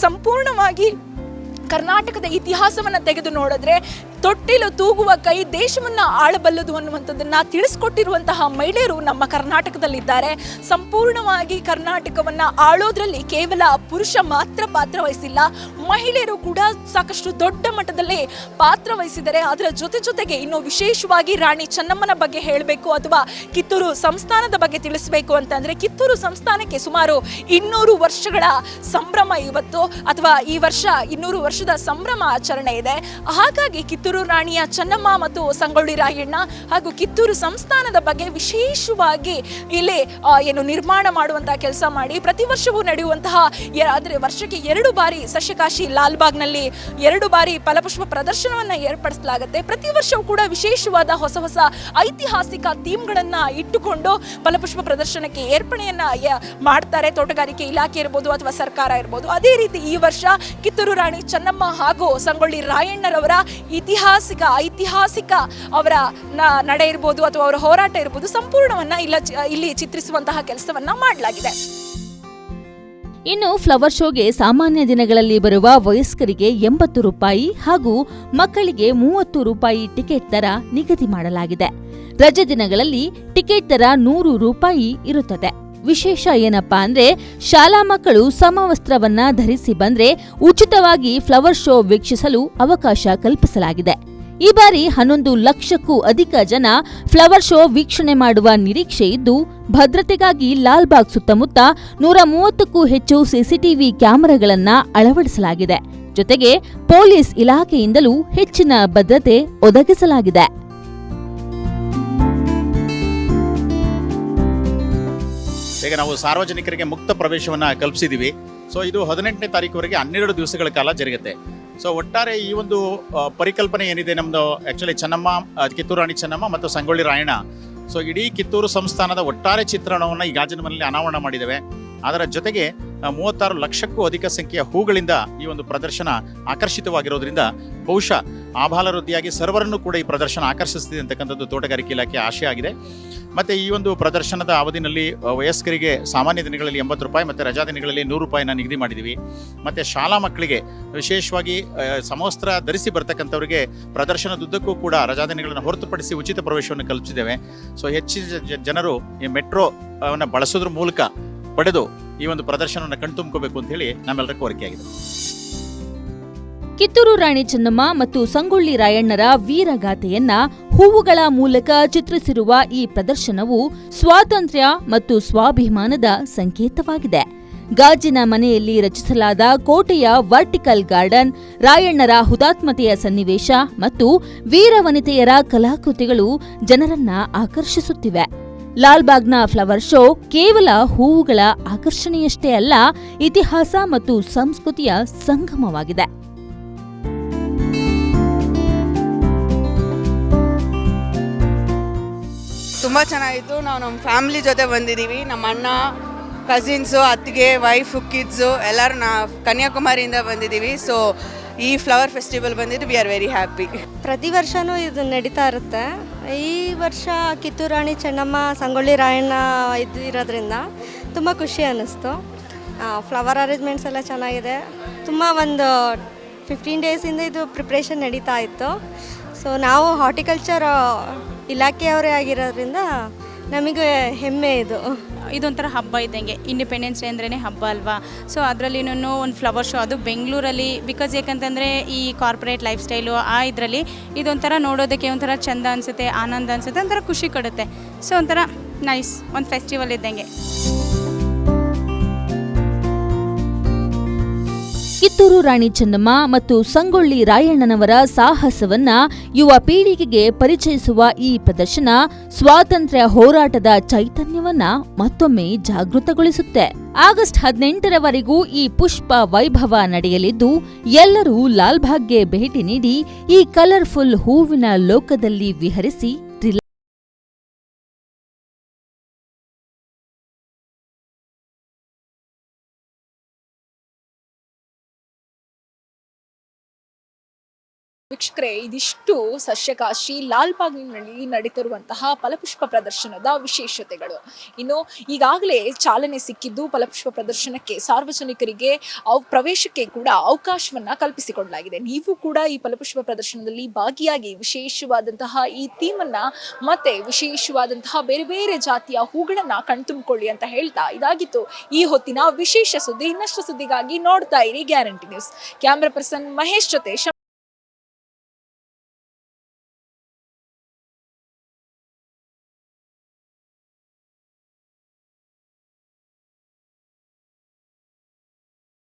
ಸಂಪೂರ್ಣವಾಗಿ ಕರ್ನಾಟಕದ ಇತಿಹಾಸವನ್ನು ತೆಗೆದು ನೋಡಿದ್ರೆ ತೊಟ್ಟಿಲು ತೂಗುವ ಕೈ ದೇಶವನ್ನ ಆಳಬಲ್ಲದು ಅನ್ನುವಂಥದ್ದನ್ನು ತಿಳಿಸ್ಕೊಟ್ಟಿರುವಂತಹ ಮಹಿಳೆಯರು ನಮ್ಮ ಕರ್ನಾಟಕದಲ್ಲಿದ್ದಾರೆ. ಸಂಪೂರ್ಣವಾಗಿ ಕರ್ನಾಟಕವನ್ನ ಆಳೋದ್ರಲ್ಲಿ ಕೇವಲ ಪುರುಷ ಮಾತ್ರ ಪಾತ್ರ ವಹಿಸಿಲ್ಲ, ಮಹಿಳೆಯರು ಕೂಡ ಸಾಕಷ್ಟು ದೊಡ್ಡ ಮಟ್ಟದಲ್ಲಿ ಪಾತ್ರ ವಹಿಸಿದ್ದಾರೆ. ಅದರ ಜೊತೆ ಜೊತೆಗೆ ಇನ್ನು ವಿಶೇಷವಾಗಿ ರಾಣಿ ಚೆನ್ನಮ್ಮನ ಬಗ್ಗೆ ಹೇಳಬೇಕು ಅಥವಾ ಕಿತ್ತೂರು ಸಂಸ್ಥಾನದ ಬಗ್ಗೆ ತಿಳಿಸಬೇಕು ಅಂತಂದ್ರೆ ಕಿತ್ತೂರು ಸಂಸ್ಥಾನಕ್ಕೆ ಸುಮಾರು ಇನ್ನೂರು ವರ್ಷಗಳ ಸಂಭ್ರಮ ಇವತ್ತು ಅಥವಾ ಈ ವರ್ಷ ಇನ್ನೂರು ವರ್ಷದ ಸಂಭ್ರಮ ಆಚರಣೆ ಇದೆ. ಹಾಗಾಗಿ ಕಿತ್ತೂರು ರಾಣಿಯ ಚೆನ್ನಮ್ಮ ಮತ್ತು ಸಂಗೊಳ್ಳಿ ರಾಯಣ್ಣ ಹಾಗೂ ಕಿತ್ತೂರು ಸಂಸ್ಥಾನದ ಬಗ್ಗೆ ವಿಶೇಷವಾಗಿ ಇಲ್ಲಿ ಏನು ನಿರ್ಮಾಣ ಮಾಡುವಂತಹ ಕೆಲಸ ಮಾಡಿ ಪ್ರತಿ ವರ್ಷವೂ ನಡೆಯುವಂತಹ ಆದರೆ ವರ್ಷಕ್ಕೆ ಎರಡು ಬಾರಿ ಸಸ್ಯಕಾಶಿ ಲಾಲ್ಬಾಗ್ನಲ್ಲಿ ಎರಡು ಬಾರಿ ಫಲಪುಷ್ಪ ಪ್ರದರ್ಶನವನ್ನು ಏರ್ಪಡಿಸಲಾಗುತ್ತೆ. ಪ್ರತಿ ವರ್ಷವೂ ಕೂಡ ವಿಶೇಷವಾದ ಹೊಸ ಹೊಸ ಐತಿಹಾಸಿಕ ಥೀಮ್ಗಳನ್ನು ಇಟ್ಟುಕೊಂಡು ಫಲಪುಷ್ಪ ಪ್ರದರ್ಶನಕ್ಕೆ ಏರ್ಪಣೆಯನ್ನು ಮಾಡ್ತಾರೆ. ತೋಟಗಾರಿಕೆ ಇಲಾಖೆ ಇರ್ಬೋದು ಅಥವಾ ಸರ್ಕಾರ ಇರ್ಬೋದು. ಅದೇ ರೀತಿ ಈ ವರ್ಷ ಕಿತ್ತೂರು ರಾಣಿ ಚೆನ್ನಮ್ಮ ಹಾಗೂ ಸಂಗೊಳ್ಳಿ ರಾಯಣ್ಣರವರ ಇತಿಹಾಸಿಕ ಐತಿಹಾಸಿಕ ಐತಿಹಾಸಿಕ ಅವರ ನಡೆ ಇರ್ಬೋದು ಅಥವಾ ಅವರ ಹೋರಾಟ ಇರ್ಬೋದು ಸಂಪೂರ್ಣವನ್ನ ಇಲ್ಲ ಇಲ್ಲಿ ಚಿತ್ರಿಸುವಂತಹ ಕೆಲಸವನ್ನ ಮಾಡಲಾಗಿದೆ. ಇನ್ನು ಫ್ಲವರ್ ಶೋಗೆ ಸಾಮಾನ್ಯ ದಿನಗಳಲ್ಲಿ ಬರುವ ವಯಸ್ಕರಿಗೆ ಎಂಬತ್ತು ರೂಪಾಯಿ ಹಾಗೂ ಮಕ್ಕಳಿಗೆ ಮೂವತ್ತು ರೂಪಾಯಿ ಟಿಕೆಟ್ ದರ ನಿಗದಿ ಮಾಡಲಾಗಿದೆ. ರಜೆ ದಿನಗಳಲ್ಲಿ ಟಿಕೆಟ್ ದರ ನೂರು ರೂಪಾಯಿ ಇರುತ್ತದೆ. ವಿಶೇಷ ಏನಪ್ಪಾ ಅಂದ್ರೆ ಶಾಲಾ ಮಕ್ಕಳು ಸಮವಸ್ತ್ರವನ್ನ ಧರಿಸಿ ಬಂದ್ರೆ ಉಚಿತವಾಗಿ ಫ್ಲವರ್ ಶೋ ವೀಕ್ಷಿಸಲು ಅವಕಾಶ ಕಲ್ಪಿಸಲಾಗಿದೆ. ಈ ಬಾರಿ ಹನ್ನೊಂದು ಲಕ್ಷಕ್ಕೂ ಅಧಿಕ ಜನ ಫ್ಲವರ್ ಶೋ ವೀಕ್ಷಣೆ ಮಾಡುವ ನಿರೀಕ್ಷೆ ಇದ್ದು, ಭದ್ರತೆಗಾಗಿ ಲಾಲ್ಬಾಗ್ ಸುತ್ತಮುತ್ತ ನೂರ ಮೂವತ್ತಕ್ಕೂ ಹೆಚ್ಚು ಸಿಸಿಟಿವಿ ಕ್ಯಾಮೆರಾಗಳನ್ನ ಅಳವಡಿಸಲಾಗಿದೆ. ಜೊತೆಗೆ ಪೊಲೀಸ್ ಇಲಾಖೆಯಿಂದಲೂ ಹೆಚ್ಚಿನ ಭದ್ರತೆ ಒದಗಿಸಲಾಗಿದೆ. ಈಗ ನಾವು ಸಾರ್ವಜನಿಕರಿಗೆ ಮುಕ್ತ ಪ್ರವೇಶವನ್ನು ಕಲ್ಪಿಸಿದ್ದೀವಿ ಸೊ ಇದು ಹದಿನೆಂಟನೇ ತಾರೀಕುವರೆಗೆ ಹನ್ನೆರಡು ದಿವಸಗಳ ಕಾಲ ಜರುಗುತ್ತೆ. ಸೊ ಒಟ್ಟಾರೆ ಈ ಒಂದು ಪರಿಕಲ್ಪನೆ ಏನಿದೆ ನಮ್ಮದು ಆ್ಯಕ್ಚುಲಿ ಚೆನ್ನಮ್ಮ ಕಿತ್ತೂರು ರಾಣಿ ಚೆನ್ನಮ್ಮ ಮತ್ತು ಸಂಗೊಳ್ಳಿ ರಾಯಣ್ಣ. ಸೊ ಇಡೀ ಕಿತ್ತೂರು ಸಂಸ್ಥಾನದ ಒಟ್ಟಾರೆ ಚಿತ್ರಣವನ್ನು ಈ ಗಾಜಿನ ಮನೆಯಲ್ಲಿ ಅನಾವರಣ ಮಾಡಿದ್ದೇವೆ. ಅದರ ಜೊತೆಗೆ ಮೂವತ್ತಾರು ಲಕ್ಷಕ್ಕೂ ಅಧಿಕ ಸಂಖ್ಯೆಯ ಹೂಗಳಿಂದ ಈ ಒಂದು ಪ್ರದರ್ಶನ ಆಕರ್ಷಿತವಾಗಿರೋದ್ರಿಂದ ಬಹುಶಃ ಆಭಾಲವೃದ್ಧಿಯಾಗಿ ಸರ್ವರನ್ನು ಕೂಡ ಈ ಪ್ರದರ್ಶನ ಆಕರ್ಷಿಸ್ತಿದೆ ಅಂತಕ್ಕಂಥದ್ದು ತೋಟಗಾರಿಕೆ ಇಲಾಖೆ ಆಶಯ ಆಗಿದೆ. ಮತ್ತು ಈ ಒಂದು ಪ್ರದರ್ಶನದ ಅವಧಿನಲ್ಲಿ ವಯಸ್ಕರಿಗೆ ಸಾಮಾನ್ಯ ದಿನಗಳಲ್ಲಿ ಎಂಬತ್ತು ರೂಪಾಯಿ ಮತ್ತು ರಜಾ ದಿನಗಳಲ್ಲಿ ನೂರು ರೂಪಾಯಿನ ನಿಗದಿ ಮಾಡಿದ್ದೀವಿ. ಮತ್ತು ಶಾಲಾ ಮಕ್ಕಳಿಗೆ ವಿಶೇಷವಾಗಿ ಸಮವಸ್ತ್ರ ಧರಿಸಿ ಬರ್ತಕ್ಕಂಥವರಿಗೆ ಪ್ರದರ್ಶನದುದ್ದಕ್ಕೂ ಕೂಡ ರಜಾ ದಿನಗಳನ್ನು ಹೊರತುಪಡಿಸಿ ಉಚಿತ ಪ್ರವೇಶವನ್ನು ಕಲ್ಪಿಸಿದ್ದೇವೆ. ಸೊ ಹೆಚ್ಚಿನ ಜನರು ಈ ಮೆಟ್ರೋ ಅನ್ನು ಬಳಸೋದ್ರ ಮೂಲಕ ಪಡೆದು ಈ ಒಂದು ಪ್ರದರ್ಶನವನ್ನು ಕಣ್ತುಂಬ್ಕೋಬೇಕು ಅಂತ ಹೇಳಿ ನಮ್ಮೆಲ್ಲರ ಕೋರಿಕೆಯಾಗಿದೆ ಕಿತ್ತೂರು ರಾಣಿ ಚೆನ್ನಮ್ಮ ಮತ್ತು ಸಂಗೊಳ್ಳಿ ರಾಯಣ್ಣರ ವೀರಗಾಥೆಯನ್ನ ಹೂವುಗಳ ಮೂಲಕ ಚಿತ್ರಿಸಿರುವ ಈ ಪ್ರದರ್ಶನವು ಸ್ವಾತಂತ್ರ್ಯ ಮತ್ತು ಸ್ವಾಭಿಮಾನದ ಸಂಕೇತವಾಗಿದೆ. ಗಾಜಿನ ಮನೆಯಲ್ಲಿ ರಚಿಸಲಾದ ಕೋಟೆಯ ವರ್ಟಿಕಲ್ ಗಾರ್ಡನ್, ರಾಯಣ್ಣರ ಹುತಾತ್ಮತೆಯ ಸನ್ನಿವೇಶ ಮತ್ತು ವೀರವನಿತೆಯರ ಕಲಾಕೃತಿಗಳು ಜನರನ್ನ ಆಕರ್ಷಿಸುತ್ತಿವೆ. ಲಾಲ್ಬಾಗ್ನ ಫ್ಲವರ್ ಶೋ ಕೇವಲ ಹೂವುಗಳ ಆಕರ್ಷಣೆಯಷ್ಟೇ ಅಲ್ಲ ಇತಿಹಾಸ ಮತ್ತು ಸಂಸ್ಕೃತಿಯ ಸಂಗಮವಾಗಿದೆ. ತುಂಬ ಚೆನ್ನಾಗಿತ್ತು. ನಾವು ನಮ್ಮ ಫ್ಯಾಮಿಲಿ ಜೊತೆ ಬಂದಿದ್ದೀವಿ. ನಮ್ಮ ಅಣ್ಣ ಕಸಿನ್ಸು ಅತ್ತಿಗೆ ವೈಫು ಕಿಡ್ಸು ಎಲ್ಲರೂ ನಾ ಕನ್ಯಾಕುಮಾರಿಯಿಂದ ಬಂದಿದ್ದೀವಿ. ಸೊ ಈ ಫ್ಲವರ್ ಫೆಸ್ಟಿವಲ್ ಬಂದಿದ್ದು ವಿ ಆರ್ ವೆರಿ ಹ್ಯಾಪಿ ಪ್ರತಿ ವರ್ಷವೂ ಇದು ನಡೀತಾ ಇರುತ್ತೆ. ಈ ವರ್ಷ ಕಿತ್ತೂರು ರಾಣಿ ಚೆನ್ನಮ್ಮ ಸಂಗೊಳ್ಳಿ ರಾಯಣ್ಣ ಇದು ಇರೋದ್ರಿಂದ ತುಂಬ ಖುಷಿ ಅನ್ನಿಸ್ತು. ಫ್ಲವರ್ ಅರೇಂಜ್ಮೆಂಟ್ಸ್ ಎಲ್ಲ ಚೆನ್ನಾಗಿದೆ. ತುಂಬ ಒಂದು ಫಿಫ್ಟೀನ್ ಡೇಸಿಂದ ಇದು ಪ್ರಿಪ್ರೇಷನ್ ನಡೀತಾ ಇತ್ತು. ಸೊ ನಾವು ಹಾರ್ಟಿಕಲ್ಚರ್ ಇಲಾಖೆಯವರೇ ಆಗಿರೋದ್ರಿಂದ ನಮಗೆ ಹೆಮ್ಮೆ ಇದು. ಇದೊಂಥರ ಹಬ್ಬ ಇದ್ದಂಗೆ. ಇಂಡಿಪೆಂಡೆನ್ಸ್ ಡೇ ಅಂದ್ರೇ ಹಬ್ಬ ಅಲ್ವಾ? ಸೊ ಅದರಲ್ಲಿನೂ ಒಂದು ಫ್ಲವರ್ ಶೋ ಅದು ಬೆಂಗಳೂರಲ್ಲಿ ಬಿಕಾಸ್ ಯಾಕಂತಂದರೆ ಈ ಕಾರ್ಪೊರೇಟ್ ಲೈಫ್ ಸ್ಟೈಲು ಆ ಇದರಲ್ಲಿ ಇದೊಂಥರ ನೋಡೋದಕ್ಕೆ ಒಂಥರ ಚಂದ ಅನಿಸುತ್ತೆ, ಆನಂದ ಅನಿಸುತ್ತೆ, ಒಂಥರ ಖುಷಿ ಕೊಡುತ್ತೆ. ಸೊ ಒಂಥರ ನೈಸ್ ಒಂದು ಫೆಸ್ಟಿವಲ್ ಇದ್ದಂಗೆ. ಕಿತ್ತೂರು ರಾಣಿ ಚೆನ್ನಮ್ಮ ಮತ್ತು ಸಂಗೊಳ್ಳಿ ರಾಯಣ್ಣನವರ ಸಾಹಸವನ್ನ ಯುವ ಪೀಳಿಗೆಗೆ ಪರಿಚಯಿಸುವ ಈ ಪ್ರದರ್ಶನ ಸ್ವಾತಂತ್ರ್ಯ ಹೋರಾಟದ ಚೈತನ್ಯವನ್ನ ಮತ್ತೊಮ್ಮೆ ಜಾಗೃತಗೊಳಿಸುತ್ತೆ. ಆಗಸ್ಟ್ ಹದಿನೆಂಟರವರೆಗೂ ಈ ಪುಷ್ಪ ವೈಭವ ನಡೆಯಲಿದ್ದು, ಎಲ್ಲರೂ ಲಾಲ್ಬಾಗ್ಗೆ ಭೇಟಿ ನೀಡಿ ಈ ಕಲರ್ಫುಲ್ ಹೂವಿನ ಲೋಕದಲ್ಲಿ ವಿಹರಿಸಿ ವೀಕ್ಷಕರೇ, ಇದಿಷ್ಟು ಸಸ್ಯಕಾಶಿ ಲಾಲ್ಬಾಗ್ನಲ್ಲಿ ನಡೀತಿರುವಂತಹ ಫಲಪುಷ್ಪ ಪ್ರದರ್ಶನದ ವಿಶೇಷತೆಗಳು. ಇನ್ನು ಈಗಾಗಲೇ ಚಾಲನೆ ಸಿಕ್ಕಿದ್ದು ಫಲಪುಷ್ಪ ಪ್ರದರ್ಶನಕ್ಕೆ ಸಾರ್ವಜನಿಕರಿಗೆ ಅವ್, ಪ್ರವೇಶಕ್ಕೆ ಕೂಡ ಅವಕಾಶವನ್ನ ಕಲ್ಪಿಸಿಕೊಡಲಾಗಿದೆ. ನೀವು ಕೂಡ ಈ ಫಲಪುಷ್ಪ ಪ್ರದರ್ಶನದಲ್ಲಿ ಭಾಗಿಯಾಗಿ ವಿಶೇಷವಾದಂತಹ ಈ ಥೀಮನ್ನ ಮತ್ತೆ ವಿಶೇಷವಾದಂತಹ ಬೇರೆ ಬೇರೆ ಜಾತಿಯ ಹೂಗಳನ್ನ ಕಣ್ತುಂಬಿಕೊಳ್ಳಿ ಅಂತ ಹೇಳ್ತಾ ಇದಾಗಿತ್ತು. ಈ ಹೊತ್ತಿನ ವಿಶೇಷ ಸುದ್ದಿ ಇನ್ನಷ್ಟು ಸುದ್ದಿಗಾಗಿ ನೋಡ್ತಾ ಇರಿ guarantee news. Camera person Mahesh ಜೊತೆ